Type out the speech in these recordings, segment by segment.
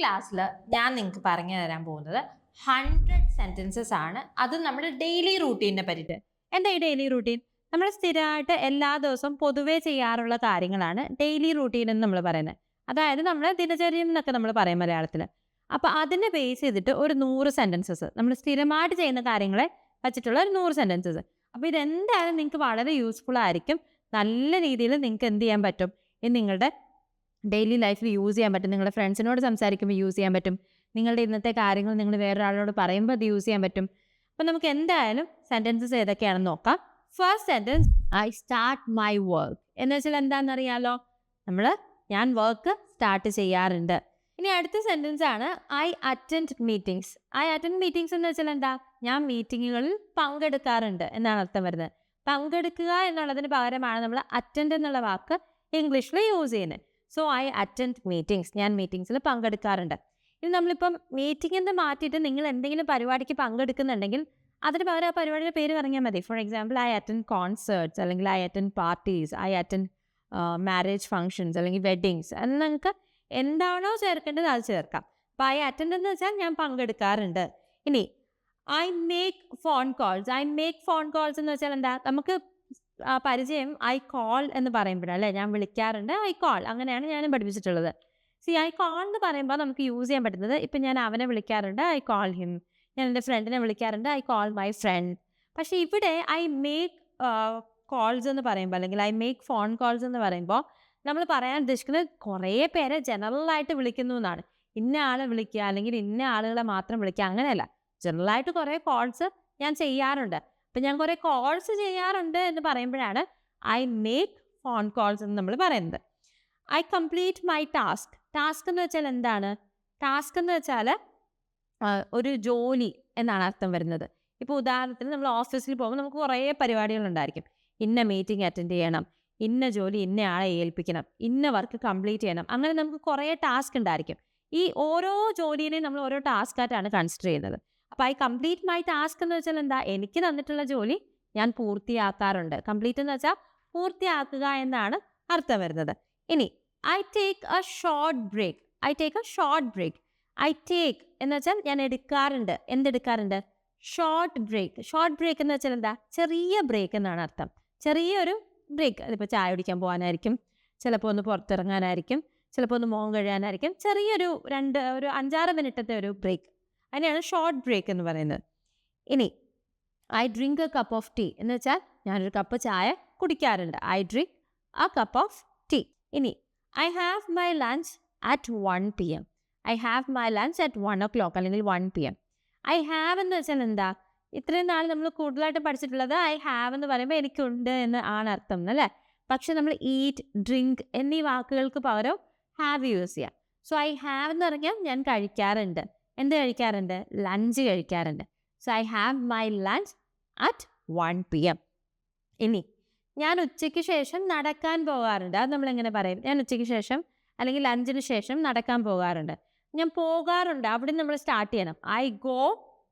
ക്ലാസ്സിൽ ഞാൻ നിങ്ങൾക്ക് പറഞ്ഞു തരാൻ പോകുന്നത് ഹൺഡ്രഡ് സെന്റൻസസ് ആണ്. അത് നമ്മുടെ ഡെയിലി റൂട്ടീനെ പറ്റിയിട്ട്. എന്താ ഈ ഡെയിലി റൂട്ടീൻ നമ്മൾ സ്ഥിരമായിട്ട് എല്ലാ ദിവസവും പൊതുവേ ചെയ്യാറുള്ള കാര്യങ്ങളാണ് ഡെയിലി റൂട്ടീൻ എന്ന് നമ്മൾ പറയുന്നത്. അതായത് നമ്മൾ ദിനചര്യം എന്നൊക്കെ നമ്മൾ പറയും മലയാളത്തിൽ അപ്പോൾ അതിനെ ബേസ് ചെയ്തിട്ട് ഒരു നൂറ് സെന്റൻസസ് നമ്മൾ സ്ഥിരമായിട്ട് ചെയ്യുന്ന കാര്യങ്ങളെ വച്ചിട്ടുള്ള ഒരു നൂറ് സെന്റൻസസ് അപ്പോൾ ഇതെന്തായാലും നിങ്ങൾക്ക് വളരെ യൂസ്ഫുൾ ആയിരിക്കും. നല്ല രീതിയിൽ നിങ്ങൾക്ക് എന്ത് ചെയ്യാൻ പറ്റും? ഇത് നിങ്ങളുടെ ഡെയിലി ലൈഫിൽ യൂസ് ചെയ്യാൻ പറ്റും. നിങ്ങളുടെ ഫ്രണ്ട്സിനോട് സംസാരിക്കുമ്പോൾ യൂസ് ചെയ്യാൻ പറ്റും. നിങ്ങളുടെ ഇന്നത്തെ കാര്യങ്ങൾ നിങ്ങൾ വേറൊരാളോട് പറയുമ്പോൾ അത് യൂസ് ചെയ്യാൻ പറ്റും. അപ്പം നമുക്ക് എന്തായാലും സെന്റൻസസ് ഏതൊക്കെയാണെന്ന് നോക്കാം. First sentence I start my work എന്ന് വെച്ചാൽ എന്താണെന്നറിയാലോ നമ്മൾ ഞാൻ വർക്ക് സ്റ്റാർട്ട് ചെയ്യാറുണ്ട്. ഇനി അടുത്ത സെന്റൻസ് ആണ് I attend meetings I attend meetings എന്ന് വെച്ചാൽ എന്താ? ഞാൻ മീറ്റിങ്ങുകളിൽ പങ്കെടുക്കാറുണ്ട് എന്നാണ് അർത്ഥം വരുന്നത്. പങ്കെടുക്കുക എന്നുള്ളതിന് പകരമാണ് നമ്മൾ അറ്റൻഡ് എന്നുള്ള വാക്ക് ഇംഗ്ലീഷിൽ യൂസ് ചെയ്യുന്നത്. സോ ഐ അറ്റൻഡ് മീറ്റിംഗ്സ് ഞാൻ മീറ്റിംഗ്സിൽ പങ്കെടുക്കാറുണ്ട്. ഇനി നമ്മളിപ്പം മീറ്റിംഗ് എന്ന് മാറ്റിയിട്ട് നിങ്ങൾ എന്തെങ്കിലും പരിപാടിക്ക് പങ്കെടുക്കുന്നുണ്ടെങ്കിൽ അതിന് പകരം ആ പരിപാടിയുടെ പേര് പറഞ്ഞാൽ മതി. For example I attend concerts അല്ലെങ്കിൽ I attend parties I attend marriage functions അല്ലെങ്കിൽ വെഡ്ഡിങ്സ് എന്ന് നിങ്ങൾക്ക് എന്താണോ ചേർക്കേണ്ടത് അത് ചേർക്കാം. അപ്പം ഐ അറ്റൻഡ് എന്ന് വെച്ചാൽ ഞാൻ പങ്കെടുക്കാറുണ്ട്. ഇനി I make phone calls I make phone calls എന്ന് വെച്ചാൽ എന്താ? നമുക്ക് പരിചയം ഐ കോൾ എന്ന് പറയുമ്പോഴല്ലേ ഞാൻ വിളിക്കാറുണ്ട്. I call. അങ്ങനെയാണ് ഞാൻ പഠിപ്പിച്ചിട്ടുള്ളത്. സി ഐ കോൾ എന്ന് പറയുമ്പോൾ നമുക്ക് യൂസ് ചെയ്യാൻ പറ്റുന്നത് ഇപ്പം ഞാൻ അവനെ വിളിക്കാറുണ്ട്. I call him. ഞാൻ എന്റെ ഫ്രണ്ടിനെ വിളിക്കാറുണ്ട്. I call my friend. പക്ഷേ ഇവിടെ ഐ മേക്ക് കോൾസ് എന്ന് പറയുമ്പോൾ അല്ലെങ്കിൽ ഐ മേക്ക് ഫോൺ കോൾസ് എന്ന് പറയുമ്പോൾ നമ്മൾ പറയാൻ ഉദ്ദേശിക്കുന്നത് കുറേ പേരെ ജനറലായിട്ട് വിളിക്കുന്നു എന്നാണ്. ഇന്ന ആളെ വിളിക്കുക അല്ലെങ്കിൽ ഇന്ന ആളുകളെ മാത്രം വിളിക്കുക അങ്ങനെയല്ല. ജനറലായിട്ട് കുറേ കോൾസ് ഞാൻ ചെയ്യാറുണ്ട്. അപ്പം ഞാൻ കുറേ കോൾസ് ചെയ്യാറുണ്ട് എന്ന് പറയുമ്പോഴാണ് ഐ മേക്ക് ഫോൺ കോൾസ് എന്ന് നമ്മൾ പറയുന്നത്. I complete my task task എന്ന് വെച്ചാൽ എന്താണ്? ടാസ്ക് എന്ന് വെച്ചാൽ ഒരു ജോലി എന്നാണ് അർത്ഥം വരുന്നത്. ഇപ്പോൾ ഉദാഹരണത്തിന് നമ്മൾ ഓഫീസിൽ പോകുമ്പോൾ നമുക്ക് കുറേ പരിപാടികളുണ്ടായിരിക്കും ഇന്ന മീറ്റിംഗ് അറ്റൻഡ് ചെയ്യണം. ഇന്ന ജോലി ഇന്ന ആളെ ഏൽപ്പിക്കണം. ഇന്ന വർക്ക് കംപ്ലീറ്റ് ചെയ്യണം. അങ്ങനെ നമുക്ക് കുറേ ടാസ്ക് ഉണ്ടായിരിക്കും. ഈ ഓരോ ജോലിനെയും നമ്മൾ ഓരോ ടാസ്ക് ആയിട്ടാണ് കൺസിഡർ ചെയ്യുന്നത്. അപ്പോൾ ഐ കംപ്ലീറ്റ് മൈ ടാസ്ക് എന്ന് വെച്ചാൽ എന്താ? എനിക്ക് തന്നിട്ടുള്ള ജോലി ഞാൻ പൂർത്തിയാക്കാറുണ്ട്. കംപ്ലീറ്റ് എന്ന് വെച്ചാൽ പൂർത്തിയാക്കുക എന്നാണ് അർത്ഥം വരുന്നത്. ഇനി I take a short break I take a short break I take എന്ന് വെച്ചാൽ ഞാൻ എടുക്കാറുണ്ട്. എന്തെടുക്കാറുണ്ട്? ഷോർട്ട് ബ്രേക്ക് ഷോർട്ട് ബ്രേക്ക് എന്ന് വെച്ചാൽ എന്താ? ചെറിയ ബ്രേക്ക് എന്നാണ് അർത്ഥം. ചെറിയൊരു ബ്രേക്ക് അതിപ്പോൾ ചായ കുടിക്കാൻ പോകാനായിരിക്കും. ചിലപ്പോൾ ഒന്ന് പുറത്തിറങ്ങാനായിരിക്കും. ചിലപ്പോൾ ഒന്ന് മോൻ കഴിയാനായിരിക്കും ചെറിയൊരു രണ്ട് ഒരു അഞ്ചാറ് മിനിറ്റത്തെ ഒരു ബ്രേക്ക് അതിനെയാണ് ഷോർട്ട് ബ്രേക്ക് എന്ന് പറയുന്നത്. ഇനി I drink a cup of tea എന്ന് വെച്ചാൽ ഞാനൊരു കപ്പ് ചായ കുടിക്കാറുണ്ട്. I drink a cup of tea ഇനി I have my lunch at one P M I have my lunch at one o'clock അല്ലെങ്കിൽ one P M I have എന്ന് വെച്ചാൽ എന്താ? ഇത്രയും നാൾ നമ്മൾ കൂടുതലായിട്ട് പഠിച്ചിട്ടുള്ളത് ഐ ഹാവ് എന്ന് പറയുമ്പോൾ എനിക്കുണ്ട് എന്ന് ആണ് അർത്ഥം അല്ലേ? പക്ഷെ നമ്മൾ ഈറ്റ് ഡ്രിങ്ക് എന്നീ വാക്കുകൾക്ക് പകരം ഹാവ് യൂസ് ചെയ്യാം. സോ ഐ ഹാവ് എന്ന് പറഞ്ഞാൽ ഞാൻ കഴിക്കാറുണ്ട്. എന്ത് കഴിക്കാറുണ്ട്? ലഞ്ച് കഴിക്കാറുണ്ട്. So I have my lunch at one P M ഇനി ഞാൻ ഉച്ചയ്ക്ക് ശേഷം നടക്കാൻ പോകാറുണ്ട്. അത് നമ്മൾ എങ്ങനെ പറയും? ഞാൻ ഉച്ചയ്ക്ക് ശേഷം അല്ലെങ്കിൽ ലഞ്ചിന് ശേഷം നടക്കാൻ പോകാറുണ്ട്. ഞാൻ പോകാറുണ്ട്. അവിടെ നമ്മൾ സ്റ്റാർട്ട് ചെയ്യണം. ഐ ഗോ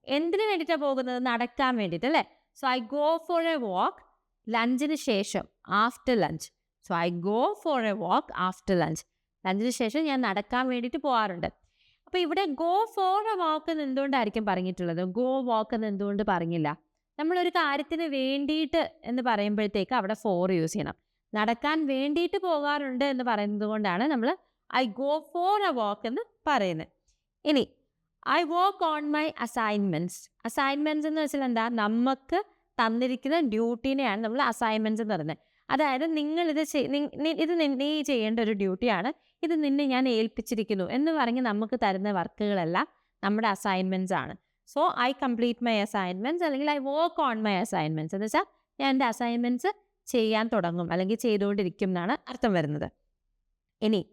എന്തിനു വേണ്ടിയിട്ടാണ് പോകുന്നത്? നടക്കാൻ വേണ്ടിയിട്ട് അല്ലേ? So I go for a walk ലഞ്ചിന് ശേഷം after lunch so I go for a walk after lunch ലഞ്ചിന് ശേഷം ഞാൻ നടക്കാൻ വേണ്ടിയിട്ട് പോകാറുണ്ട്. അപ്പോൾ ഇവിടെ ഗോ ഫോർ എ വാക്ക് എന്ന് എന്തുകൊണ്ടായിരിക്കും പറഞ്ഞിട്ടുള്ളത്? ഗോ വാക്ക് എന്ന് എന്തുകൊണ്ട് പറഞ്ഞില്ല? ഒരു കാര്യത്തിന് വേണ്ടിയിട്ട് എന്ന് പറയുമ്പോഴത്തേക്ക് അവിടെ ഫോർ യൂസ് ചെയ്യണം. നടക്കാൻ വേണ്ടിയിട്ട് പോകാറുണ്ട് എന്ന് പറയുന്നത് കൊണ്ടാണ് നമ്മൾ I go for a walk എന്ന് പറയുന്നത് ഇനി I work on my assignments assignments എന്ന് വെച്ചാൽ എന്താ? നമുക്ക് തന്നിരിക്കുന്ന ഡ്യൂട്ടീനെയാണ് നമ്മൾ അസൈൻമെന്റ്സ് എന്ന് പറയുന്നത് അതായത് നിങ്ങളിത് ചെയ്- നി- നി- ഇത് നിന്നെ ചെയ്യേണ്ട ഒരു ഡ്യൂട്ടിയാണ്. ഇത് നിന്നെ ഞാൻ ഏൽപ്പിച്ചിരിക്കുന്നു എന്ന് പറഞ്ഞ് നമുക്ക് തരുന്ന വർക്കുകളെല്ലാം നമ്മുടെ അസൈൻമെന്റ്സ് ആണ്. So I complete my assignments അല്ലെങ്കിൽ I work on my assignments എന്ന് വെച്ചാൽ ഞാൻ എന്റെ അസൈൻമെന്റ്സ് ചെയ്യാൻ തുടങ്ങും അല്ലെങ്കിൽ ചെയ്തുകൊണ്ടിരിക്കും എന്നാണ് അർത്ഥം വരുന്നത്. ഇനി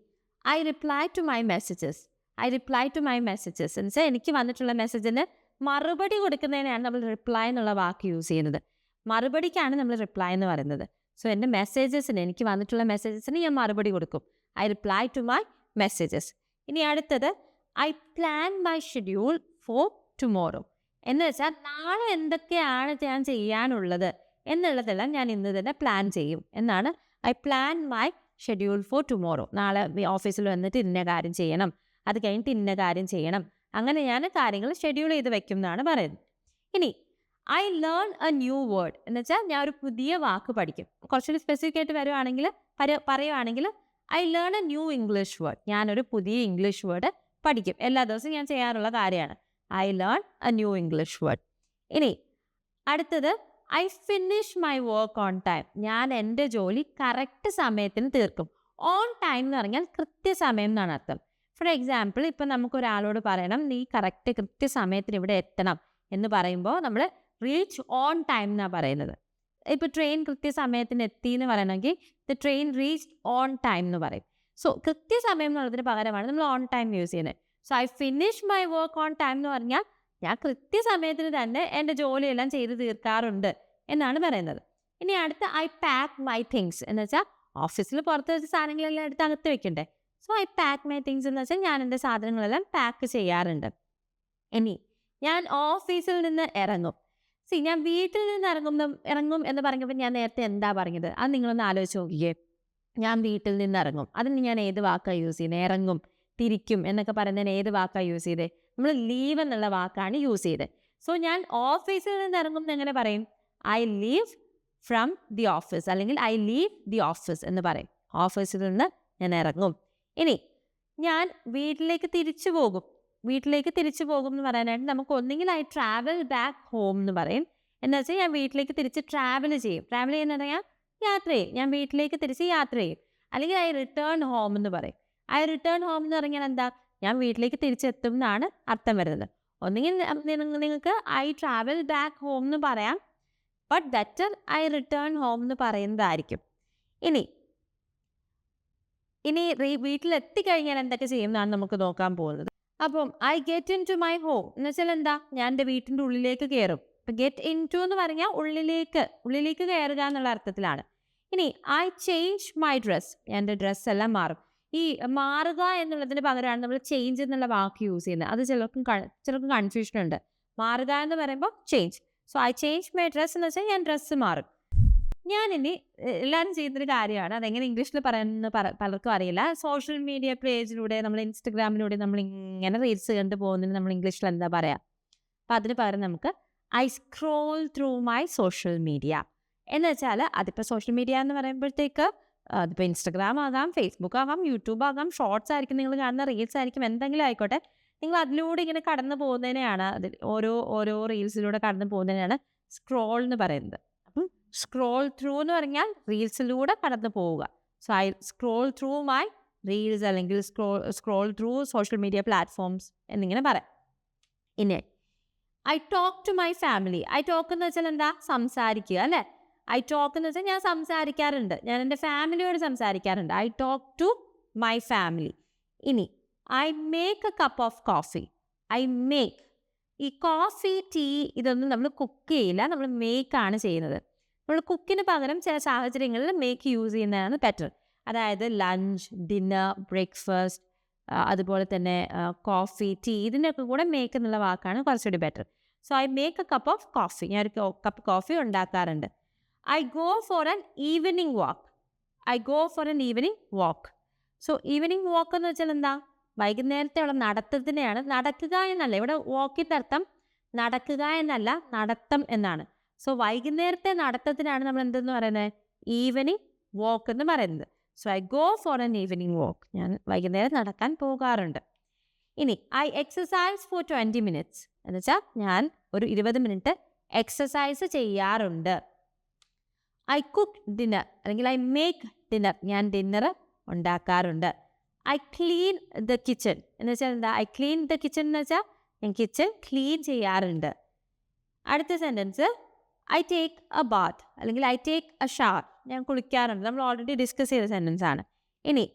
I reply to my messages I reply to my messages എന്ന് വെച്ചാൽ എനിക്ക് വന്നിട്ടുള്ള മെസ്സേജിന് മറുപടി കൊടുക്കുന്നതിനാണ് നമ്മൾ റിപ്ലൈ എന്നുള്ള വാക്ക് യൂസ് ചെയ്യുന്നത്. മറുപടിക്കാണ് നമ്മൾ റിപ്ലൈ എന്ന് പറയുന്നത്. സോ എന്റെ മെസ്സേജസിന് എനിക്ക് വന്നിട്ടുള്ള മെസ്സേജസിന് ഞാൻ മറുപടി കൊടുക്കും. I reply to my messages ഇനി അടുത്തത് I plan my schedule for tomorrow എന്ന് വെച്ചാൽ നാളെ എന്തൊക്കെയാണ് ഞാൻ ചെയ്യാനുള്ളത് എന്നുള്ളതെല്ലാം ഞാൻ ഇന്ന് തന്നെ പ്ലാൻ ചെയ്യും. എന്നാണ് I plan my schedule for tomorrow നാളെ ഓഫീസിൽ വന്നിട്ട് ഇന്ന കാര്യം ചെയ്യണം. അത് കഴിഞ്ഞിട്ട് ഇന്ന കാര്യം ചെയ്യണം. അങ്ങനെ ഞാൻ കാര്യങ്ങൾ ഷെഡ്യൂൾ ചെയ്ത് വെക്കും എന്നാണ് പറയുന്നത്. ഇനി I learn a new word എന്ന് വെച്ചാൽ ഞാൻ ഒരു പുതിയ വാക്ക് പഠിക്കും. കുറച്ചുകൂടി സ്പെസിഫിക് ആയിട്ട് വരുവാണെങ്കിൽ പറയുവാണെങ്കിൽ I learn a new English word ഞാനൊരു പുതിയ ഇംഗ്ലീഷ് വേർഡ് പഠിക്കും. എല്ലാ ദിവസവും ഞാൻ ചെയ്യാറുള്ള കാര്യമാണ്. I learn a new English word ഇനി അടുത്തത് I finish my work on time ഞാൻ എന്റെ ജോലി കറക്റ്റ് സമയത്തിന് തീർക്കും. ഓൺ ടൈം എന്ന് പറഞ്ഞാൽ കൃത്യസമയം എന്നാണ് അർത്ഥം. ഫോർ എക്സാമ്പിൾ ഇപ്പം നമുക്ക് ഒരാളോട് പറയണം നീ കറക്റ്റ് കൃത്യസമയത്തിന് ഇവിടെ എത്തണം എന്ന് പറയുമ്പോൾ നമ്മൾ റീച്ച് ഓൺ ടൈം എന്നാണ് പറയുന്നത്. ഇപ്പോൾ ട്രെയിൻ കൃത്യസമയത്തിന് എത്തി എന്ന് പറയണമെങ്കിൽ the train reach on time എന്ന് പറയും. സോ കൃത്യസമയം എന്നുള്ളതിന് പകരമാണ് നമ്മൾ ഓൺ ടൈം യൂസ് ചെയ്യുന്നത്. So I finish my work on time എന്ന് പറഞ്ഞാൽ ഞാൻ കൃത്യസമയത്തിന് തന്നെ എന്റെ ജോലിയെല്ലാം ചെയ്ത് തീർക്കാറുണ്ട് എന്നാണ് പറയുന്നത്. ഇനി അടുത്ത ഐ പാക്ക് മൈ തിങ്സ് എന്ന് വെച്ചാൽ ഓഫീസിൽ പുറത്ത് വെച്ച സാധനങ്ങളെല്ലാം എടുത്ത് അകത്ത് വെക്കണ്ടേ? So I pack my things എന്ന് വെച്ചാൽ ഞാൻ എന്റെ സാധനങ്ങളെല്ലാം പാക്ക് ചെയ്യാറുണ്ട്. ഇനി ഞാൻ ഓഫീസിൽ നിന്ന് ഇറങ്ങും. സി ഞാൻ വീട്ടിൽ നിന്ന് ഇറങ്ങും ഇറങ്ങും എന്ന് പറഞ്ഞപ്പോൾ ഞാൻ നേരത്തെ എന്താ പറഞ്ഞത്? അത് നിങ്ങളൊന്ന് ആലോചിച്ച് നോക്കിയേ ഞാൻ വീട്ടിൽ നിന്ന് ഇറങ്ങും. അതിന് ഞാൻ ഏത് വാക്കാണ് യൂസ് ചെയ്യുന്നത് ഇറങ്ങും തിരിക്കും എന്നൊക്കെ പറയുന്നതിന് ഏത് വാക്കാണ് യൂസ് ചെയ്തത് നമ്മൾ ലീവ് എന്നുള്ള വാക്കാണ് യൂസ് ചെയ്തത് സോ ഞാൻ ഓഫീസിൽ നിന്ന് ഇറങ്ങും എങ്ങനെ പറയും? I leave from the office അല്ലെങ്കിൽ ഐ ലീവ് ദി ഓഫീസ് എന്ന് പറയും. ഓഫീസിൽ നിന്ന് ഞാൻ ഇറങ്ങും. ഇനി ഞാൻ വീട്ടിലേക്ക് തിരിച്ചു പോകും. വീട്ടിലേക്ക് തിരിച്ചു പോകും എന്ന് പറയാനായിട്ട് നമുക്ക് ഒന്നുകിൽ ഐ ട്രാവൽ ബാക്ക് ഹോം എന്ന് പറയും. എന്താ വെച്ചാൽ ഞാൻ വീട്ടിലേക്ക് തിരിച്ച് ട്രാവൽ ചെയ്യും. ട്രാവൽ ചെയ്യുന്ന പറഞ്ഞാൽ യാത്ര ചെയ്യും. ഞാൻ വീട്ടിലേക്ക് തിരിച്ച് യാത്ര ചെയ്യും. അല്ലെങ്കിൽ ഐ റിട്ടേൺ ഹോം എന്ന് പറയും. ഐ റിട്ടേൺ ഹോം എന്ന് പറഞ്ഞാൽ എന്താ? ഞാൻ വീട്ടിലേക്ക് തിരിച്ചെത്തും എന്നാണ് അർത്ഥം വരുന്നത്. ഒന്നുകിൽ നിങ്ങൾക്ക് ഐ ട്രാവൽ ബാക്ക് ഹോം എന്ന് പറയാം. But better I return home എന്ന് പറയുന്നതായിരിക്കും. ഇനി ഇനി വീട്ടിലെത്തിക്കഴിഞ്ഞാൽ എന്തൊക്കെ ചെയ്യുമെന്നാണ് നമുക്ക് നോക്കാൻ പോകുന്നത്? അപ്പം I get into my home എന്ന് വെച്ചാൽ എന്താ? ഞാൻ എന്റെ വീട്ടിന്റെ ഉള്ളിലേക്ക് കയറും. അപ്പം ഗെറ്റ് ഇൻ ടു എന്ന് പറഞ്ഞാൽ ഉള്ളിലേക്ക് ഉള്ളിലേക്ക് കയറുക എന്നുള്ള അർത്ഥത്തിലാണ്. ഇനി ഐ ചേഞ്ച് മൈ ഡ്രസ് എന്റെ ഡ്രസ്സ് എല്ലാം മാറും. ഈ മാറുക എന്നുള്ളതിന് പകരമാണ് നമ്മൾ ചേഞ്ച് എന്നുള്ള വാക്ക് യൂസ് ചെയ്യുന്നത്. അത് ചിലർക്കും ചിലർക്കും കൺഫ്യൂഷൻ ഉണ്ട്. മാറുക എന്ന് പറയുമ്പോൾ change so I change my dress എന്ന് വെച്ചാൽ ഞാൻ ഡ്രസ്സ് മാറും. ഞാനിനി ഇനി എല്ലാവരും ചെയ്യുന്നൊരു കാര്യമാണ്. അതെങ്ങനെ ഇംഗ്ലീഷിൽ പറയുന്നത് പലർക്കും അറിയില്ല. സോഷ്യൽ മീഡിയ പേജിലൂടെ നമ്മൾ ഇൻസ്റ്റഗ്രാമിലൂടെ നമ്മൾ ഇങ്ങനെ റീൽസ് കണ്ട് പോകുന്നതിന് നമ്മൾ ഇംഗ്ലീഷിൽ എന്താ പറയുക അപ്പം അതിന് പകരം നമുക്ക് I scroll through my social media. എന്ന് വെച്ചാൽ അതിപ്പോൾ സോഷ്യൽ മീഡിയ എന്ന് പറയുമ്പോഴത്തേക്ക് അതിപ്പോൾ ഇൻസ്റ്റഗ്രാം ആകാം ഫേസ്ബുക്ക് ആകാം യൂട്യൂബ് ആകാം ഷോർട്സ് ആയിരിക്കും നിങ്ങൾ കാണുന്ന റീൽസ് ആയിരിക്കും എന്തെങ്കിലും ആയിക്കോട്ടെ. നിങ്ങൾ അതിലൂടെ ഇങ്ങനെ കടന്നു പോകുന്നതിനെയാണ് അതിൽ ഓരോ ഓരോ റീൽസിലൂടെ കടന്നു പോകുന്നതിനെയാണ് സ്ക്രോൾ എന്ന് പറയുന്നത്. സ്ക്രോൾ ത്രൂ എന്ന് പറഞ്ഞാൽ റീൽസിലൂടെ കടന്നു പോവുക. So I scroll through my reels അല്ലെങ്കിൽ scroll scroll through social media platforms എന്നിങ്ങനെ പറയാം. ഇനി I talk to my family I talk എന്ന് വെച്ചാൽ എന്താ? സംസാരിക്കുക അല്ലേ? ഐ ടോക്ക് എന്ന് വെച്ചാൽ ഞാൻ സംസാരിക്കാറുണ്ട്. ഞാൻ എന്റെ ഫാമിലിയോട് സംസാരിക്കാറുണ്ട്. I talk to my family ഇനി I make a cup of coffee I make ഈ കോഫി ടീ ഇതൊന്നും നമ്മൾ കുക്ക് ചെയ്യില്ല. നമ്മൾ മേക്കാണ് ചെയ്യുന്നത്. നമ്മൾ കുക്കിന് പകരം ചില സാഹചര്യങ്ങളിൽ മേക്ക് യൂസ് ചെയ്യുന്നതാണ് ബെറ്റർ അതായത് ലഞ്ച് ഡിന്നർ ബ്രേക്ക്ഫാസ്റ്റ് അതുപോലെ തന്നെ കോഫി ടീ ഇതിനൊക്കെ കൂടെ മേക്ക് എന്നുള്ള വാക്കാണ് കുറച്ചുകൂടി better so I make a cup of coffee ഞാൻ ഒരു കപ്പ് കോഫി ഉണ്ടാക്കാറുണ്ട്. I go for an evening walk I go for an evening walk so evening walk എന്ന് വെച്ചാൽ എന്താ? വൈകുന്നേരത്തെയുള്ള നടത്തത്തിനെയാണ് നടക്കുക എന്നല്ല. ഇവിടെ വാക്കിന്റെ അർത്ഥം നടക്കുക എന്നല്ല നടത്തം എന്നാണ്. സോ വൈകുന്നേരത്തെ നടത്തത്തിനാണ് നമ്മൾ എന്തെന്ന് പറയുന്നത്? ഈവനിങ് വോക്ക് എന്ന് പറയുന്നത്. So I go for an evening walk ഞാൻ വൈകുന്നേരം നടക്കാൻ പോകാറുണ്ട്. ഇനി I exercise for twenty minutes എന്ന് വെച്ചാൽ ഞാൻ ഒരു ഇരുപത് മിനിറ്റ് എക്സസൈസ് ചെയ്യാറുണ്ട്. ഐ കുക്ക് ഡിന്നർ അല്ലെങ്കിൽ ഐ മേക്ക് ഡിന്നർ ഞാൻ ഡിന്നർ ഉണ്ടാക്കാറുണ്ട്. ഐ ക്ലീൻ ദ കിച്ചൺ എന്ന് വെച്ചാൽ എന്താ? ഐ ക്ലീൻ ദ കിച്ചൺ എന്ന് വെച്ചാൽ ഞാൻ കിച്ചൺ ക്ലീൻ ചെയ്യാറുണ്ട്. അടുത്ത sentence I take a bath അല്ലെങ്കിൽ ഐ ടേക്ക് എ ഷാർ ഞാൻ കുളിക്കാറുണ്ട്. നമ്മൾ ഓൾറെഡി ഡിസ്കസ് ചെയ്ത സെന്റൻസ് ആണ്. ഇനി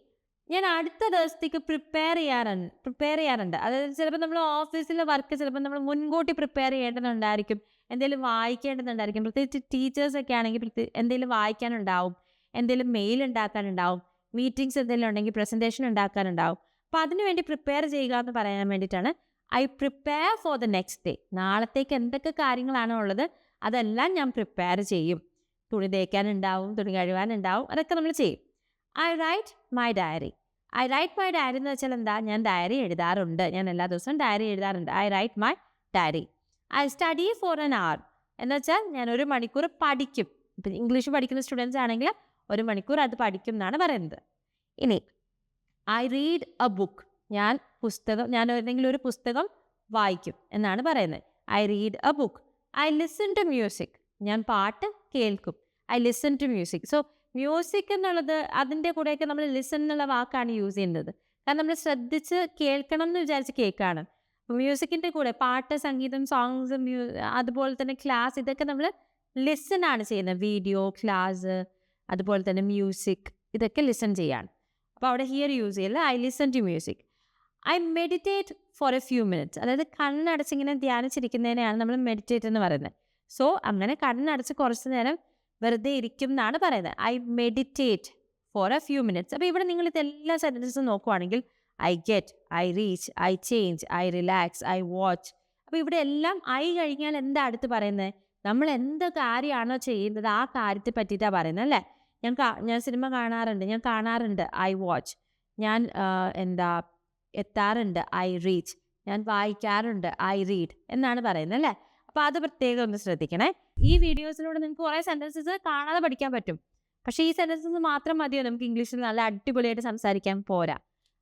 ഞാൻ അടുത്ത ദിവസത്തേക്ക് പ്രിപ്പയർ ചെയ്യാറുണ്ട് പ്രിപ്പയർ ചെയ്യാറുണ്ട്. അതായത് ചിലപ്പോൾ നമ്മൾ ഓഫീസിൽ വർക്ക് ചിലപ്പോൾ നമ്മൾ മുൻകൂട്ടി പ്രിപ്പയർ ചെയ്യേണ്ടതുണ്ടായിരിക്കും. എന്തെങ്കിലും വായിക്കേണ്ടതുണ്ടായിരിക്കും. പ്രത്യേകിച്ച് ടീച്ചേഴ്സൊക്കെ ആണെങ്കിൽ പ്രത്യേ- എന്തെങ്കിലും വായിക്കാനുണ്ടാവും. എന്തെങ്കിലും മെയിൽ ഉണ്ടാക്കാനുണ്ടാവും. മീറ്റിംഗ്സ് എന്തെങ്കിലും ഉണ്ടെങ്കിൽ പ്രസന്റേഷൻ ഉണ്ടാക്കാനുണ്ടാവും. അപ്പോൾ അതിനുവേണ്ടി പ്രിപ്പയർ ചെയ്യുക എന്ന് പറയാൻ വേണ്ടിയിട്ടാണ് I prepare for the next day നാളത്തേക്ക് എന്തൊക്കെ കാര്യങ്ങളാണ് ഉള്ളത് അതെല്ലാം ഞാൻ പ്രിപ്പയർ ചെയ്യും. തുണി തേക്കാനുണ്ടാവും തുണി കഴുകാനുണ്ടാവും അതൊക്കെ നമ്മൾ ചെയ്യും. I write my diary I write my diary എന്ന് വെച്ചാൽ എന്താ? ഞാൻ ഡയറി എഴുതാറുണ്ട്. ഞാൻ എല്ലാ ദിവസവും ഡയറി എഴുതാറുണ്ട്. I write my diary I study for an hour എന്ന് വെച്ചാൽ ഞാൻ ഒരു മണിക്കൂർ പഠിക്കും. ഇപ്പം ഇംഗ്ലീഷ് പഠിക്കുന്ന സ്റ്റുഡൻസ് ആണെങ്കിൽ ഒരു മണിക്കൂർ അത് പഠിക്കും എന്നാണ് പറയുന്നത്. ഇനി ഐ റീഡ് എ ബുക്ക് ഞാൻ പുസ്തകം ഞാൻ ഏതെങ്കിലും ഒരു പുസ്തകം വായിക്കും എന്നാണ് പറയുന്നത്. I read a book I listen to music ഞാൻ പാട്ട് കേൾക്കും. I listen to music so music എന്നുള്ളത് അതിന്റെ കൂടെയൊക്കെ നമ്മൾ ലിസൺ എന്നുള്ള വാക്കാണ് യൂസ് ചെയ്യുന്നത്. കാരണം നമ്മൾ ശ്രദ്ധിച്ച് കേൾക്കണം എന്ന് വിചാരിച്ച് കേൾക്കുകയാണ്. മ്യൂസിക്കിന്റെ കൂടെ പാട്ട് സംഗീതം സോങ്സ് മ്യൂ അതുപോലെ തന്നെ ക്ലാസ് ഇതൊക്കെ നമ്മൾ ലിസൺ ആണ് ചെയ്യുന്നത്. വീഡിയോ ക്ലാസ് അതുപോലെ തന്നെ മ്യൂസിക് ഇതൊക്കെ ലിസൺ ചെയ്യാണ് അപ്പോൾ അവിടെ ഹിയർ യൂസ് ചെയ്യില്ല I listen to music I meditate for a few minutes അതായത് കണ്ണടച്ചിങ്ങനെ ധ്യാനിച്ചിരിക്കുന്നതിനെയാണ് നമ്മൾ മെഡിറ്റേറ്റ് എന്ന് പറയുന്നത്. സോ അങ്ങനെ കണ്ണടച്ച് കുറച്ച് നേരം വെറുതെ ഇരിക്കും എന്നാണ് പറയുന്നത്. I meditate for a few minutes അപ്പോൾ ഇവിടെ നിങ്ങൾ ഇതെല്ലാ സെന്റൻസും നോക്കുവാണെങ്കിൽ I get I reach I change I relax I watch അപ്പോൾ ഇവിടെ എല്ലാം ഐ കഴിഞ്ഞാൽ എന്താ അടുത്ത് പറയുന്നത്? നമ്മൾ എന്ത് കാര്യമാണോ ചെയ്യുന്നത് ആ കാര്യത്തെ പറ്റിയിട്ടാണ് പറയുന്നത് അല്ലേ? ഞാൻ ഞാൻ സിനിമ കാണാറുണ്ട് ഞാൻ കാണാറുണ്ട് ഐ വാച്ച് ഞാൻ എന്താ എത്താറുണ്ട്. ഐ റീച്ച് ഞാൻ വായിക്കാറുണ്ട്. ഐ റീഡ് എന്നാണ് പറയുന്നത് അല്ലേ? അപ്പോൾ അത് പ്രത്യേകം ഒന്ന് ശ്രദ്ധിക്കണേ. ഈ വീഡിയോസിലൂടെ നിങ്ങൾക്ക് കുറേ സെന്റൻസസ് കാണാതെ പഠിക്കാൻ പറ്റും. പക്ഷേ ഈ സെന്റൻസസ് മാത്രം മതിയോ? നമുക്ക് ഇംഗ്ലീഷിൽ നല്ല അടിപൊളിയായിട്ട് സംസാരിക്കാൻ പോരാ.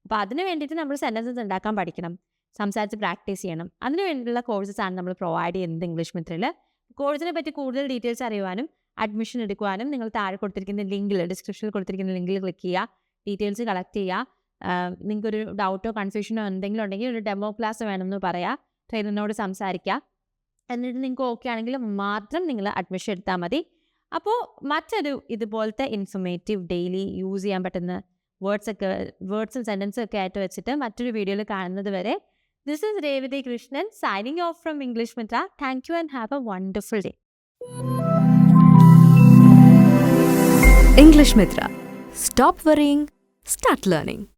അപ്പോൾ അതിന് വേണ്ടിയിട്ട് നമ്മൾ സെന്റൻസസ് ഉണ്ടാക്കാൻ പഠിക്കണം. സംസാരിച്ച് പ്രാക്ടീസ് ചെയ്യണം. അതിന് വേണ്ടിയിട്ടുള്ള കോഴ്സസ് ആണ് നമ്മൾ പ്രൊവൈഡ് ചെയ്യുന്നത് ഇംഗ്ലീഷ് മിത്രയിൽ കോഴ്സിനെ പറ്റി കൂടുതൽ ഡീറ്റെയിൽസ് അറിയുവാനും അഡ്മിഷൻ എടുക്കുവാനും നിങ്ങൾ താഴെ കൊടുത്തിരിക്കുന്ന ലിങ്കിൽ ഡിസ്ക്രിപ്ഷനിൽ കൊടുത്തിരിക്കുന്ന ലിങ്കിൽ ക്ലിക്ക് ചെയ്യുക. ഡീറ്റെയിൽസ് കളക്ട് ചെയ്യുക. നിങ്ങൾക്കൊരു ഡൗട്ടോ കൺഫ്യൂഷനോ എന്തെങ്കിലും ഉണ്ടെങ്കിൽ ഒരു ഡെമോ ക്ലാസ് വേണമെന്ന് പറയാം. ട്രെയിനറിനോട് സംസാരിക്കുക എന്നിട്ട് നിങ്ങൾക്ക് ഓക്കെ ആണെങ്കിൽ മാത്രം നിങ്ങൾ അഡ്മിഷൻ എടുത്താൽ മതി. അപ്പോൾ മറ്റൊരു ഇതുപോലത്തെ ഇൻഫർമേറ്റീവ് ഡെയിലി യൂസ് ചെയ്യാൻ പറ്റുന്ന വേർഡ്സ് ഒക്കെ വേർഡ്സും സെന്റൻസും ഒക്കെ ആയിട്ട് വെച്ചിട്ട് മറ്റൊരു വീഡിയോയിൽ കാണുന്നത് വരെ this is Revathi Krishnan signing off from English Mitra thank you and have a wonderful day English Mitra. Stop worrying, start learning.